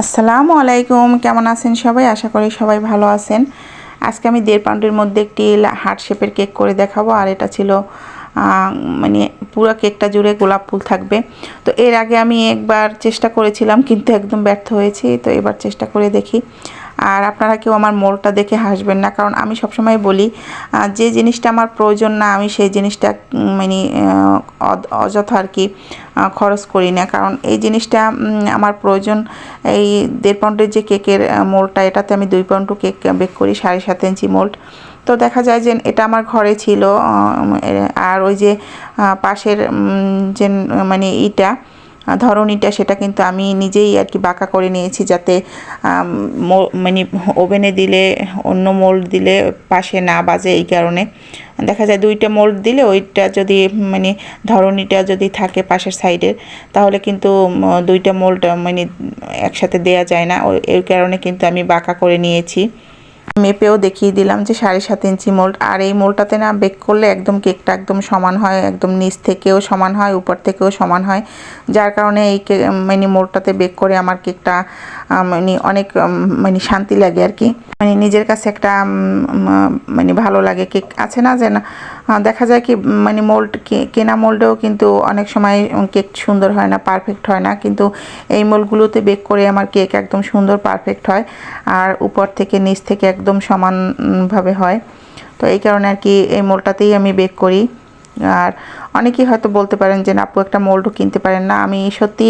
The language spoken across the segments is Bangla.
আসসালামু আলাইকুম, কেমন আছেন সবাই? আশা করি সবাই ভালো আছেন। আজকে আমি দেড় পাউন্ডের মধ্যে একটি হার্ট শেপের কেক করে দেখাবো, আর এটা ছিল মানে পুরো কেকটা জুড়ে গোলাপ ফুল থাকবে। তো এর আগে আমি একবার চেষ্টা করেছিলাম, কিন্তু একদম ব্যর্থ হয়েছি, তো এবার চেষ্টা করে দেখি। আর আপনারা কেউ আমার মোলটা দেখে হাসবেন না। কারণ আমি সবসময় বলি যে জিনিসটা আমার প্রয়োজন না আমি সেই জিনিসটা মানে অযথা আর কি খরচ করি না। কারণ এই জিনিসটা আমার প্রয়োজন এই দেড় পাউন্ডের যে কেকের আহ, মোল্ডটা এটাতে আমি দুই পাউন্ড কেক বেক করি সাড়ে সাত ইঞ্চি মোল্ড। তো দেখা যায় যে এটা আমার ঘরে ছিল আর ওই যে পাশের যে মানে ইটা ধরনীটা সেটা কিন্তু আমি নিজেই আর কি বাঁকা করে নিয়েছি যাতে মানে ওভেনে দিলে, অন্য মোল্ড দিলে পাশে না বাজে এই কারণে। দেখা যায় দুইটা মোল্ড দিলে ওইটা যদি মানে ধরনীটা যদি থাকে পাশের সাইডের, তাহলে কিন্তু দুইটা মোল্ড মানে একসাথে দেয়া যায় না। ওই- কারণে কিন্তু আমি বাঁকা করে নিয়েছি। মেপেও দেখিয়ে দিলাম যে সাড়ে সাত ইঞ্চি মোল্ড আর এই মোল্ডটাতে না বেক করলে একদম কেকটা একদম সমান হয়, একদম নিচ থেকেও সমান হয়, উপর থেকেও সমান হয়। যার কারণে এই মানে মোল্ডটাতে বেক করে আমার কেকটা মানে অনেক মানে শান্তি লাগে আর কি। মানে নিজের কাছে একটা মানে ভালো লাগে। কেক আছে না যে না দেখা যায় কি মানে মোল্ড কেনা মোল্ডেও কিন্তু অনেক সময় কেক সুন্দর হয় না পারফেক্ট হয় না। কিন্তু এই মোল্ডগুলোতে বেক করে আমার কেক একদম সুন্দর পারফেক্ট হয়। আর উপর থেকে নিচ থেকে একদম সমানভাবে হয়। তো এই কারণে আর কি এই মোলটাতেই আমি বেক করি। আর অনেকেই হয়তো বলতে পারেন যে আপু, একটা মোল্ডও কিনতে পারেন না। আমি সত্যি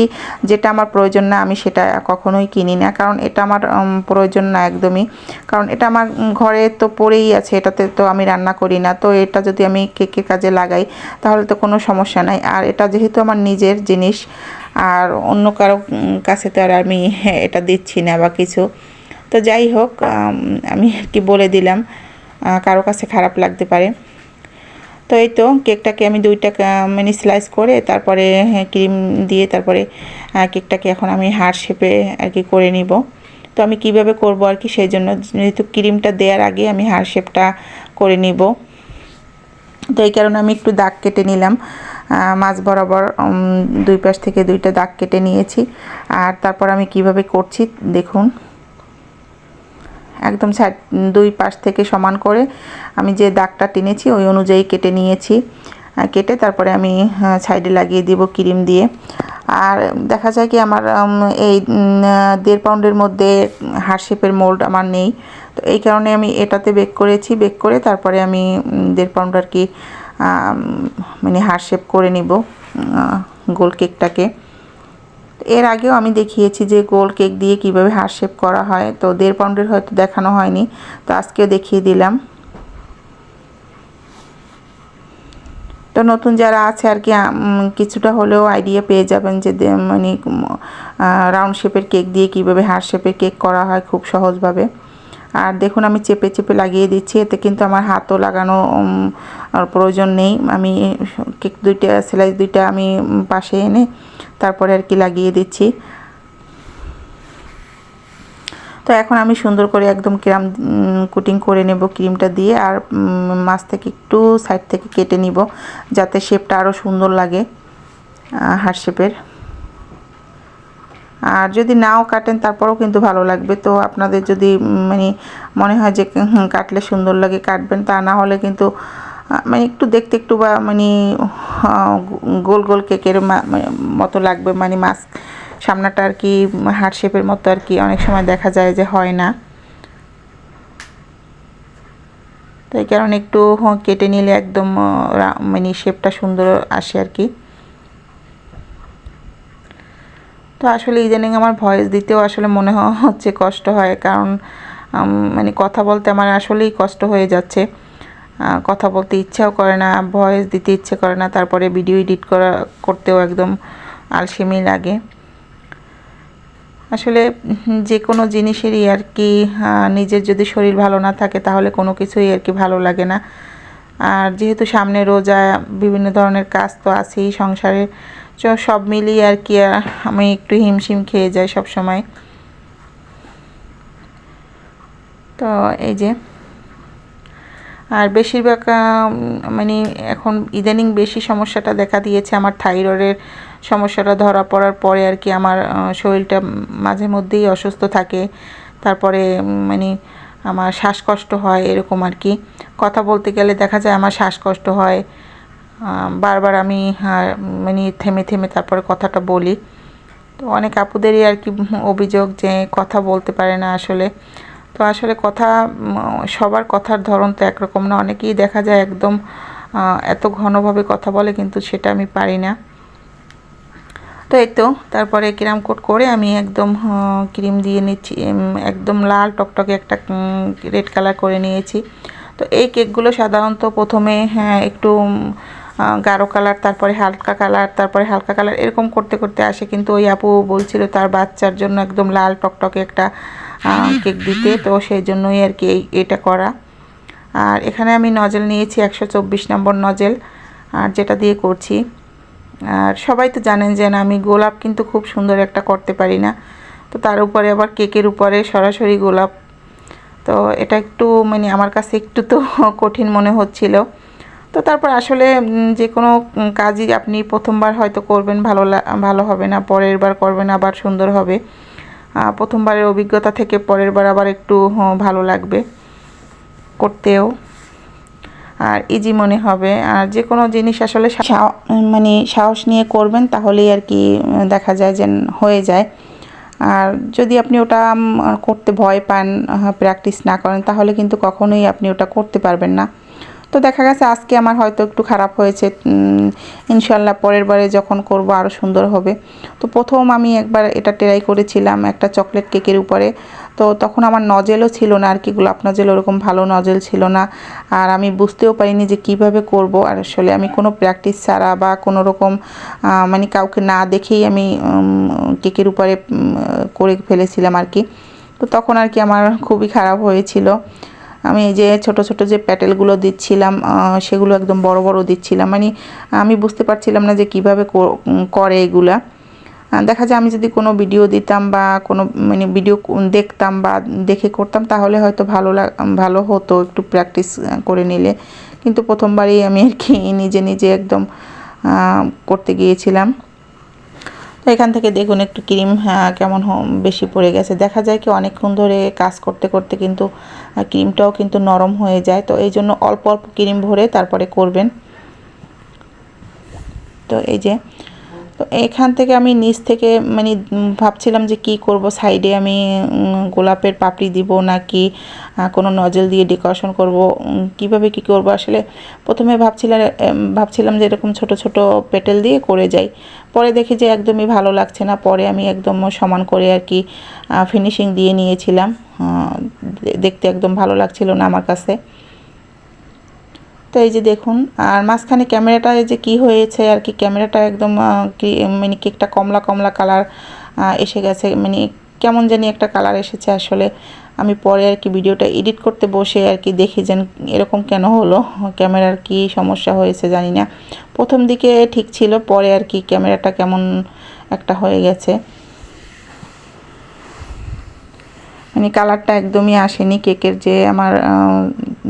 যেটা আমার প্রয়োজন না, আমি সেটা কখনোই কিনি না। কারণ এটা আমার প্রয়োজন না একদমই। কারণ এটা আমার ঘরে তো পড়েই আছে, এটাতে তো আমি রান্না করি না। তো এটা যদি আমি কেকের কাজে লাগাই, তাহলে তো কোনো সমস্যা নাই। আর এটা যেহেতু আমার নিজের জিনিস, আর অন্য কারও কাছে তো আর আমি এটা দিচ্ছি না বা কিছু। তো যাই হোক, আমি আর কি বলে দিলাম কারও কাছে খারাপ লাগতে পারে। তো এই তো কেকটাকে আমি দুইটা কা- মানে স্লাইস করে তারপরে ক্রিম দিয়ে তারপরে কেকটাকে এখন আমি হার্ট শেপে আর কি করে নিব। তো আমি কীভাবে করব আর কি সেই জন্য, যেহেতু ক্রিমটা দেওয়ার আগে আমি হার্ট শেপটা করে নিব। তো এই কারণে আমি একটু দাগ কেটে নিলাম। মাছ বরাবর দুই পাশ থেকে দুইটা দাগ কেটে নিয়েছি। আর তারপর আমি কীভাবে করছি, দেখুন। একদম সাইড, দুই পাশ থেকে সমান করে আমি যে দাগটা টেনেছি ওই অনুযায়ী কেটে নিয়েছি। কেটে তারপরে আমি সাইডে লাগিয়ে দিব ক্রিম দিয়ে। আর দেখা যায় কি আমার এই দেড় পাউন্ডের মধ্যে হার্ট শেপের মোল্ড আমার নেই। তো এই কারণে আমি এটাতে বেক করেছি, বেক করে তারপরে আমি দেড় পাউন্ড আর কি মানে হার্ট শেপ করে নিব গোল কেকটাকে। এর আগেও আমি দেখিয়েছি যে গোল কেক দিয়ে কীভাবে হার্ট শেপ করা হয়, তো দেড় পাউন্ডের হয়তো দেখানো হয়নি, তো আজকেও দেখিয়ে দিলাম। তো নতুন যারা আছে আর কি কিছুটা হলেও আইডিয়া পেয়ে যাবেন যে মানে রাউন্ড শেপের কেক দিয়ে কীভাবে হার্ট শেপের কেক করা হয় খুব সহজভাবে। আর দেখুন আমি চেপে চেপে লাগিয়ে দিচ্ছি, এতে কিন্তু আমার হাতও লাগানো প্রয়োজন নেই। আমি কেক দুইটা স্লাইস দুইটা আমি পাশে এনে তারপরে আর কি লাগিয়ে দিচ্ছি। তো এখন আমি সুন্দর করে একদম ক্রাম কুটিং করে নেব ক্রিমটা দিয়ে আর মাছ থেকে একটু সাইড থেকে কেটে নিব যাতে শেপটা আরও সুন্দর লাগে হার্ট শেপের। আর যদি নাও কাটেন তারপরেও কিন্তু ভালো লাগবে। তো আপনাদের যদি মানে মনে হয় যে কাটলে সুন্দর লাগে কাটবেন, তা না হলে কিন্তু মানে একটু দেখতে একটু বা মানে গোল গোল কেকের মানে মতো লাগবে মানে মাছ সামনাটা আর কি হার্ট শেপের মতো আর কি, অনেক সময় দেখা যায় যে হয় না। তো এই কারণে একটু কেটে নিলে একদম মানে শেপটা সুন্দর আসে আর কি। তো আসলে ইদানিং আমার ভয়েস দিতেও আসলে মনে হচ্ছে কষ্ট হয়, কারণ মানে কথা বলতে আমার আসলেই কষ্ট হয়ে যাচ্ছে। কথা বলতে ইচ্ছাও করে না ভয়েস দিতে ইচ্ছে করে না, তারপরে ভিডিও এডিট করা, করতেও একদম আলসেমি লাগে। আসলে যে কোনো জিনিসেরই আর কি নিজের যদি শরীর ভালো না থাকে তাহলে কোনো কিছুই আর কি ভালো লাগে না। আর যেহেতু সামনে রোজা, বিভিন্ন ধরনের কাজ তো আছেই সংসারে সব মিলিয়ে আর কি আমি একটু হিমশিম খেয়ে যাই সব সময় তো এই যে আর বেশিরভাগ মানে এখন ইদানিং বেশি সমস্যাটা দেখা দিয়েছে আমার থাইরয়েডের সমস্যাটা ধরা পড়ার পরে আর কি আমার শরীরটা মাঝে মধ্যেই অসুস্থ থাকে। তারপরে মানে আমার শ্বাসকষ্ট হয় এরকম আর কি। কথা বলতে গেলে দেখা যায় আমার শ্বাসকষ্ট হয়। বারবার আমি মানে থেমে থেমে তারপরে কথাটা বলি। তো অনেক আপুদেরই আর কি অভিযোগ যে কথা বলতে পারে না আসলে। তো আসলে কথা সবার কথার ধরন তো একরকম না। অনেকেই দেখা যায় একদম এত ঘনভাবে কথা বলে কিন্তু সেটা আমি পারি না। তো এই তো, তারপরে ক্রিম কোট করে আমি একদম ক্রিম দিয়ে নিচ্ছি একদম লাল টকটকে একটা রেড কালার করে নিয়েছি। তো এই কেকগুলো সাধারণত প্রথমে হ্যাঁ একটু গাঢ় কালার, তারপরে হালকা কালার, তারপরে হালকা কালার, এরকম করতে করতে আসে। কিন্তু ওই আপু বলছিল তার বাচ্চার জন্য একদম লাল টকটকে একটা কেক দিতে তো সেই জন্যই আর কি এই- এটা করা। আর এখানে আমি নজেল নিয়েছি একশো চব্বিশ নম্বর নজেল আর যেটা দিয়ে করছি। আর সবাই তো জানেন যে না আমি গোলাপ কিন্তু খুব সুন্দর একটা করতে পারি না। তো তার উপরে আবার কেকের উপরে সরাসরি গোলাপ। তো এটা একটু মানে আমার কাছে একটু তো কঠিন মনে হচ্ছিল। তো তারপর আসলে যে কোনো কাজই আপনি প্রথমবার হয়তো করবেন ভালো লা- ভালো হবে না পরের বার করবেন আবার সুন্দর হবে। প্রথমবারের অভিজ্ঞতা থেকে পরের বার আবার একটু ভালো লাগবে করতেও। আর ইজি মনে হবে। আর যে কোনো জিনিস আসলে মানে সাহস নিয়ে করবেন তাহলেই আর কি দেখা যায় যে হয়ে যায়। আর যদি আপনি ওটা করতে ভয় পান প্র্যাকটিস না করেন তাহলে কিন্তু কখনোই আপনি ওটা করতে পারবেন না। তো দেখা গেছে আজকে আমার হয়তো একটু খারাপ হয়েছে ইনশাল্লাহ পরের বারে যখন করব আরও সুন্দর হবে। তো প্রথম আমি একবার এটা ট্রাই করেছিলাম একটা চকলেট কেকের উপরে। তো তখন আমার নজেলও ছিল না আর কি গোলাপ নজেল ওরকম ভালো নজেল ছিল না। আর আমি বুঝতেও পারিনি যে কীভাবে করব। আর আসলে আমি কোনো প্র্যাকটিস ছাড়া বা কোনো রকম মানে কাউকে না দেখেই আমি কেকের উপরে করে ফেলেছিলাম আর কি। তো তখন আর কি আমার খুবই খারাপ হয়েছিল। আমি এই যে ছোট ছোট যে প্যাটেলগুলো দিচ্ছিলাম সেগুলো একদম বড় বড় দিচ্ছিলাম। মানে আমি বুঝতে পারছিলাম না যে কীভাবে করে এগুলা। দেখা যায় আমি যদি কোনো ভিডিও দিতাম বা কোনো মানে ভিডিও দেখতাম বা দেখে করতাম, তাহলে হয়তো ভালো লাগ ভালো হতো একটু প্র্যাকটিস করে নিলে। কিন্তু প্রথমবারই আমি আর কি নিজে নিজে একদম করতে গিয়েছিলাম। তো এখান থেকে দেখুন একটু ক্রিম কেমন হ- বেশি পড়ে গেছে। দেখা যায় কি অনেকক্ষণ ধরে কাজ করতে করতে কিন্তু ক্রিমটাও কিন্তু নরম হয়ে যায়। তো এই জন্য অল্প অল্প ক্রিম ভরে তারপরে করবেন। তো এই যে তো এখান থেকে আমি নিচ থেকে মানে ভাবছিলাম যে কি করব, সাইডে আমি গোলাপের পাপড়ি দিব নাকি কোনো নজল দিয়ে ডেকোরেশন করব কীভাবে কি করব? আসলে প্রথমে ভাবছিলাম ভাবছিলাম যে এরকম ছোট ছোট পেটেল দিয়ে করে যাই। পরে দেখি যে একদমই ভালো লাগছে না, পরে আমি একদম সমান করে আর কি ফিনিশিং দিয়ে নিয়েছিলাম। দেখতে একদম ভালো লাগছিল না আমার কাছে। তো এই যে দেখুন, আর মাঝখানে ক্যামেরাটা যে কি হয়েছে, আর কি ক্যামেরাটা একদম কি মানে কেকটা কমলা কমলা কালার এসে গেছে মানে কেমন জানি একটা কালার এসেছে আসলে। আমি পরে আর কি ভিডিওটা এডিট করতে বসে আর কি দেখি যেন এরকম কেন হলো, ক্যামেরার কি সমস্যা হয়েছে জানি না। প্রথম দিকে ঠিক ছিল, পরে আর কি ক্যামেরাটা কেমন একটা হয়ে গেছে। মানে কালারটা একদমই আসেনি, কেকের যে আমার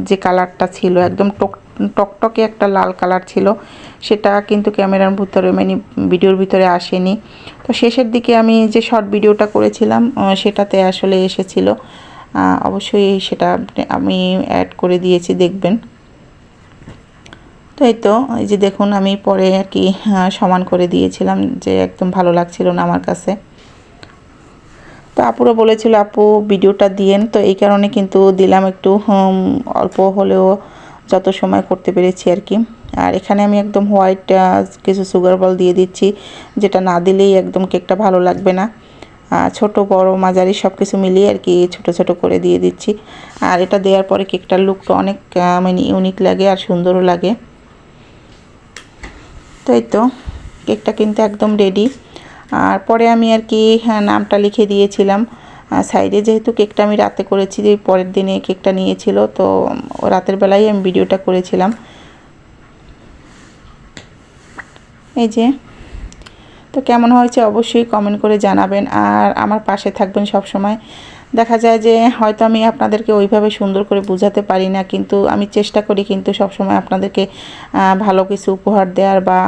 যে কালারটা ছিল, একদম টক টকটকে একটা লাল কালার ছিল। সেটা কিন্তু ক্যামেরার ভিতরে মানে ভিডিওর ভিতরে আসেনি। তো শেষের দিকে আমি যে শর্ট ভিডিওটা করেছিলাম সেটাতে আসলে এসেছিল। অবশ্যই সেটা আমি অ্যাড করে দিয়েছি, দেখবেন। তো এই তো, এই যে দেখুন, আমি পরে আর কি সমান করে দিয়েছিলাম যে একদম ভালো লাগছিল না আমার কাছে। তো আপুরা বলেছিল, আপু ভিডিওটা দিয়েন। তো এই কারণে কিন্তু দিলাম একটু অল্প হলেও যত সময় করতে পেরেছি আর কি। আর এখানে আমি একদম হোয়াইট কিছু সুগার বল দিয়ে দিচ্ছি যেটা না দিলেই একদম কেকটা ভালো লাগবে না। ছোট বড় মাঝারি সব কিছু মিলিয়ে আর কি ছোট ছোট করে দিয়ে দিচ্ছি। আর এটা দেওয়ার পরে কেকটার লুকটা অনেক মানে ইউনিক লাগে আর সুন্দরও লাগে। তো এই তো কেকটা কিন্তু একদম রেডি আর পরে আমি আর কি হ্যাঁ, নামটা লিখে দিয়েছিলাম। সাইডে যেহেতু কেকটা আমি রাতে করেছি, যে পরের দিনে কেকটা নিয়েছিল, তো রাতের বেলায় আমি ভিডিওটা করেছিলাম। এই যে, তো কেমন হয়েছে অবশ্যই কমেন্ট করে জানাবেন, আর আমার পাশে থাকবেন সব সময় দেখা যায় যে হয়তো আমি আপনাদেরকে ওইভাবে সুন্দর করে বোঝাতে পারি না, কিন্তু আমি চেষ্টা করি কিন্তু সবসময় আপনাদেরকে ভালো কিছু উপহার দেওয়ার বা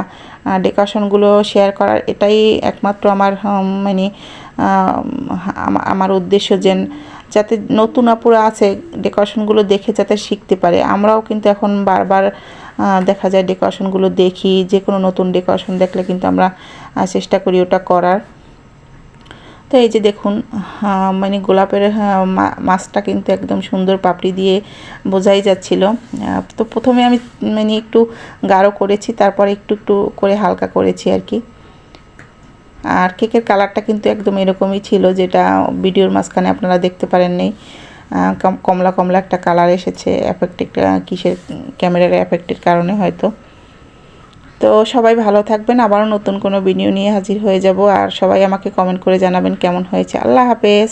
ডেকোরেশনগুলো শেয়ার করার। এটাই একমাত্র আমার মানে আমার উদ্দেশ্য যে যাতে নতুন আপুরা আছে, ডেকোরেশনগুলো দেখে যাতে শিখতে পারে। আমরাও কিন্তু এখন বারবার দেখা যায় ডেকোরেশনগুলো দেখি যে কোনো নতুন ডেকোরেশন দেখলে কিন্তু আমরা চেষ্টা করি ওটা করার। তো এই যে দেখুন মানে গোলাপের মাছটা কিন্তু একদম সুন্দর পাপড়ি দিয়ে বোঝাই যাচ্ছিল। তো প্রথমে আমি মানে একটু গাঢ় করেছি, তারপরে একটু একটু করে হালকা করেছি আর কি। আর কেকের কালারটা কিন্তু একদম এরকমই ছিল, যেটা ভিডিওর মাঝখানে আপনারা দেখতে পারেননি। কমলা কমলা একটা কালার এসেছে এফেক্টেড কিসের ক্যামেরার এফেক্টের কারণে হয়তো। তো সবাই ভালো থাকবেন, আবারও নতুন কোনো ভিডিও নিয়ে হাজির হয়ে যাব, আর সবাই আমাকে কমেন্ট করে জানাবেন কেমন হয়েছে। আল্লাহ হাফেজ।